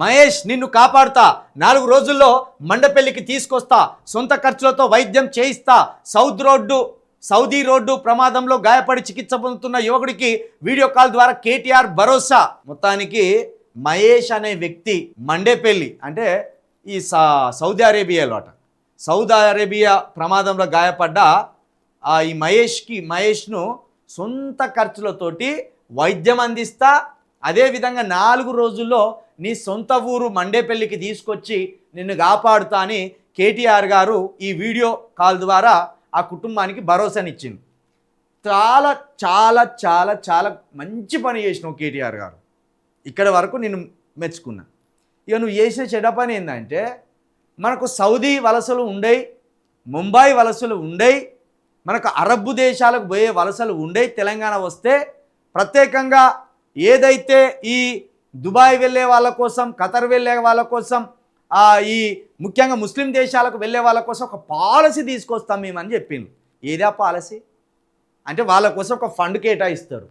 మహేష్ నిన్ను కాపాడుతా. నాలుగు రోజుల్లో మండపెల్లికి తీసుకొస్తా. సొంత ఖర్చులతో వైద్యం చేయిస్తా. సౌత్ రోడ్డు సౌదీ రోడ్డు ప్రమాదంలో గాయపడి చికిత్స పొందుతున్న యువకుడికి వీడియో కాల్ ద్వారా కేటీఆర్ భరోసా. మొత్తానికి మహేష్ అనే వ్యక్తి మండేపల్లి అంటే ఈ సా సౌదీ అరేబియాలో అట. సౌదీ అరేబియా ప్రమాదంలో గాయపడ్డ ఈ మహేష్కి మహేష్ను సొంత ఖర్చులతోటి వైద్యం అందిస్తా అదేవిధంగా నాలుగు రోజుల్లో నీ సొంత ఊరు మండేపల్లికి తీసుకొచ్చి నిన్ను కాపాడుతా అని కేటీఆర్ గారు ఈ వీడియో కాల్ ద్వారా ఆ కుటుంబానికి భరోసానిచ్చింది చాలా చాలా చాలా చాలా మంచి పని చేసినావు కేటీఆర్ గారు. ఇక్కడ వరకు నేను మెచ్చుకున్నా. ఇక నువ్వు చేసిన చెడ్డ పని ఏంటంటే మనకు సౌదీ వలసలు ఉండయి ముంబై వలసలు ఉండయి మనకు అరబ్బు దేశాలకు పోయే వలసలు ఉండయి తెలంగాణ వస్తే ప్రత్యేకంగా ఏదైతే ఈ దుబాయ్ వెళ్ళే వాళ్ళ కోసం ఖతర్ వెళ్ళే వాళ్ళ కోసం ఈ ముఖ్యంగా ముస్లిం దేశాలకు వెళ్ళే వాళ్ళ కోసం ఒక పాలసీ తీసుకొస్తాం మేమని చెప్పింది ఏదే పాలసీ? అంటే వాళ్ళ కోసం ఒక ఫండ్ కేటాయిస్తారు.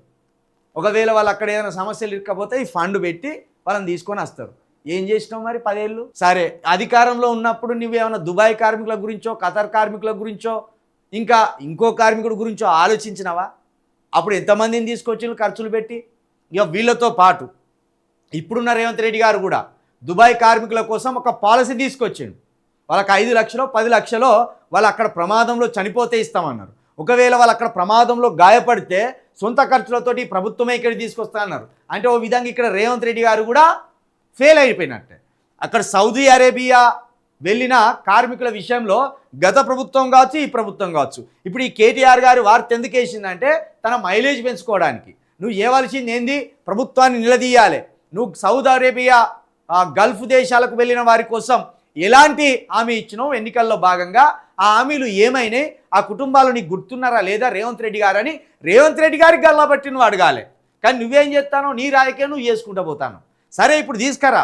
ఒకవేళ వాళ్ళు అక్కడ ఏదైనా సమస్యలు ఇరకపోతే ఈ ఫండ్ పెట్టి వాళ్ళని తీసుకొని వస్తారు. ఏం చేసినావు మరి పదేళ్ళు? సరే అధికారంలో ఉన్నప్పుడు నువ్వేమైనా దుబాయ్ కార్మికుల గురించో ఖతర్ కార్మికుల గురించో ఇంకా ఇంకో కార్మికుడి గురించో ఆలోచించినావా? అప్పుడు ఎంతమందిని తీసుకొచ్చి ఖర్చులు పెట్టి? ఇక వీళ్ళతో పాటు ఇప్పుడున్న రేవంత్ రెడ్డి గారు కూడా దుబాయ్ కార్మికుల కోసం ఒక పాలసీ తీసుకొచ్చిండు. వాళ్ళకి ఐదు లక్షలో పది లక్షలో వాళ్ళు అక్కడ ప్రమాదంలో చనిపోతే ఇస్తామన్నారు. ఒకవేళ వాళ్ళు అక్కడ ప్రమాదంలో గాయపడితే సొంత ఖర్చులతోటి ప్రభుత్వమే ఇక్కడ తీసుకొస్తా అన్నారు అంటే ఓ విధంగా ఇక్కడ రేవంత్ రెడ్డి గారు కూడా ఫెయిల్ అయిపోయినట్టే. అక్కడ సౌదీ అరేబియా వెళ్ళిన కార్మికుల విషయంలో గత ప్రభుత్వం కావచ్చు ఈ ప్రభుత్వం కావచ్చు. ఇప్పుడు ఈ కేటీఆర్ గారి వార్త ఎందుకు వేసిందంటే తన మైలేజ్ పెంచుకోవడానికి. నువ్వు ఇవ్వాల్సింది ఏంది? ప్రభుత్వాన్ని నిలదీయాలి. నువ్వు సౌదీ అరేబియా గల్ఫ్ దేశాలకు వెళ్ళిన వారి కోసం ఎలాంటి హామీ ఇచ్చినావు ఎన్నికల్లో భాగంగా ఆ హామీలు ఏమైనాయి? ఆ కుటుంబాలు నీకు గుర్తున్నారా లేదా? రేవంత్ రెడ్డి గారని రేవంత్ రెడ్డి గారికి గల్లబట్టి నువ్వు అడగాలి కానీ నువ్వేం చేస్తానో నీ రాయకే నువ్వు చేసుకుంటూ పోతాను సరే ఇప్పుడు తీసుకురా.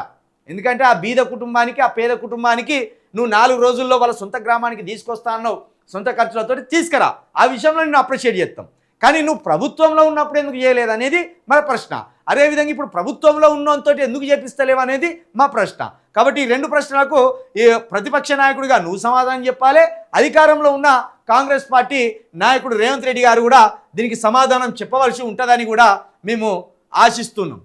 ఎందుకంటే ఆ బీద కుటుంబానికి ఆ పేద కుటుంబానికి నువ్వు నాలుగు రోజుల్లో వాళ్ళ సొంత గ్రామానికి తీసుకొస్తా అన్నావు. సొంత ఖర్చులతో తీసుకురా. ఆ విషయంలో నేను అప్రిషియేట్ చేస్తాం. కానీ నువ్వు ప్రభుత్వంలో ఉన్నప్పుడు ఎందుకు చేయలేదు అనేది మన ప్రశ్న. అదేవిధంగా ఇప్పుడు ప్రభుత్వంలో ఉన్నంతో ఎందుకు చేపిస్తలేవు అనేది మా ప్రశ్న. కాబట్టి ఈ రెండు ప్రశ్నలకు ఈ ప్రతిపక్ష నాయకుడిగా నువ్వు సమాధానం చెప్పాలి అధికారంలో ఉన్న కాంగ్రెస్ పార్టీ నాయకుడు రేవంత్ రెడ్డి గారు కూడా దీనికి సమాధానం చెప్పవలసి ఉంటుందని కూడా మేము ఆశిస్తున్నాం.